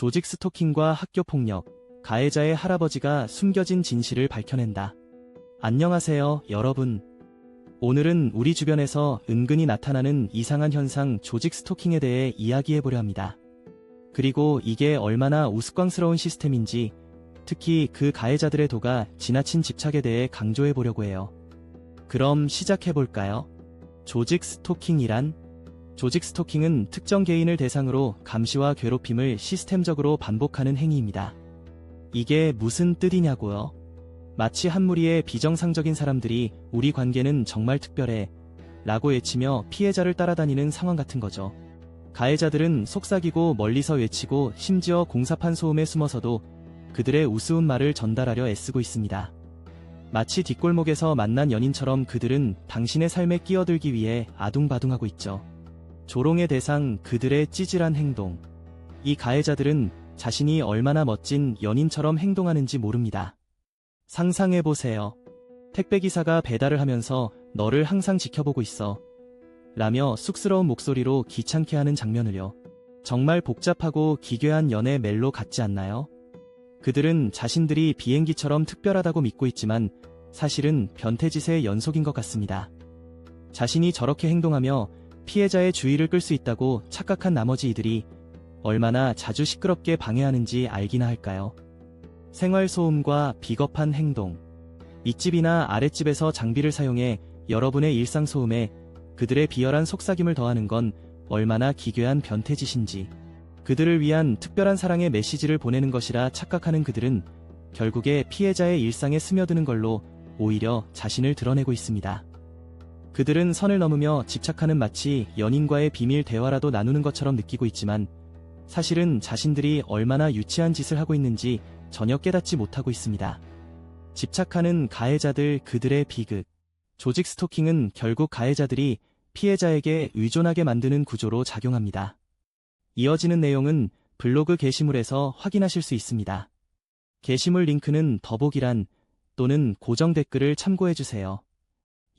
조직 스토킹과 학교 폭력, 가해자의 할아버지가 숨겨진 진실을 밝혀낸다. 안녕하세요, 여러분. 오늘은 우리 주변에서 은근히 나타나는 이상한 현상 조직 스토킹에 대해 이야기해보려 합니다. 그리고 이게 얼마나 우스꽝스러운 시스템인지, 특히 그 가해자들의 도가 지나친 집착에 대해 강조해보려고 해요. 그럼 시작해볼까요? 조직 스토킹이란? 조직 스토킹은 특정 개인을 대상으로 감시와 괴롭힘을 시스템적으로 반복하는 행위입니다. 이게 무슨 뜻이냐고요? 마치 한 무리의 비정상적인 사람들이 우리 관계는 정말 특별해 라고 외치며 피해자를 따라다니는 상황 같은 거죠. 가해자들은 속삭이고 멀리서 외치고 심지어 공사판 소음에 숨어서도 그들의 우스운 말을 전달하려 애쓰고 있습니다. 마치 뒷골목에서 만난 연인처럼 그들은 당신의 삶에 끼어들기 위해 아둥바둥하고 있죠. 조롱의 대상 그들의 찌질한 행동. 이 가해자들은 자신이 얼마나 멋진 연인처럼 행동하는지 모릅니다. 상상해보세요. 택배기사가 배달을 하면서 너를 항상 지켜보고 있어. 라며 쑥스러운 목소리로 귀찮게 하는 장면을요. 정말 복잡하고 기괴한 연애 멜로 같지 않나요? 그들은 자신들이 비행기처럼 특별하다고 믿고 있지만 사실은 변태짓의 연속인 것 같습니다. 자신이 저렇게 행동하며 피해자의 주의를 끌 수 있다고 착각한 나머지 이들이 얼마나 자주 시끄럽게 방해하는지 알기나 할까요? 생활소음과 비겁한 행동. 윗집이나 아랫집에서 장비를 사용해 여러분의 일상소음에 그들의 비열한 속삭임을 더하는 건 얼마나 기괴한 변태짓인지. 그들을 위한 특별한 사랑의 메시지를 보내는 것이라 착각하는 그들은 결국에 피해자의 일상에 스며드는 걸로 오히려 자신을 드러내고 있습니다. 그들은 선을 넘으며 집착하는 마치 연인과의 비밀 대화라도 나누는 것처럼 느끼고 있지만 사실은 자신들이 얼마나 유치한 짓을 하고 있는지 전혀 깨닫지 못하고 있습니다. 집착하는 가해자들 그들의 비극. 조직 스토킹은 결국 가해자들이 피해자에게 의존하게 만드는 구조로 작용합니다. 이어지는 내용은 블로그 게시물에서 확인하실 수 있습니다. 게시물 링크는 더보기란 또는 고정 댓글을 참고해주세요.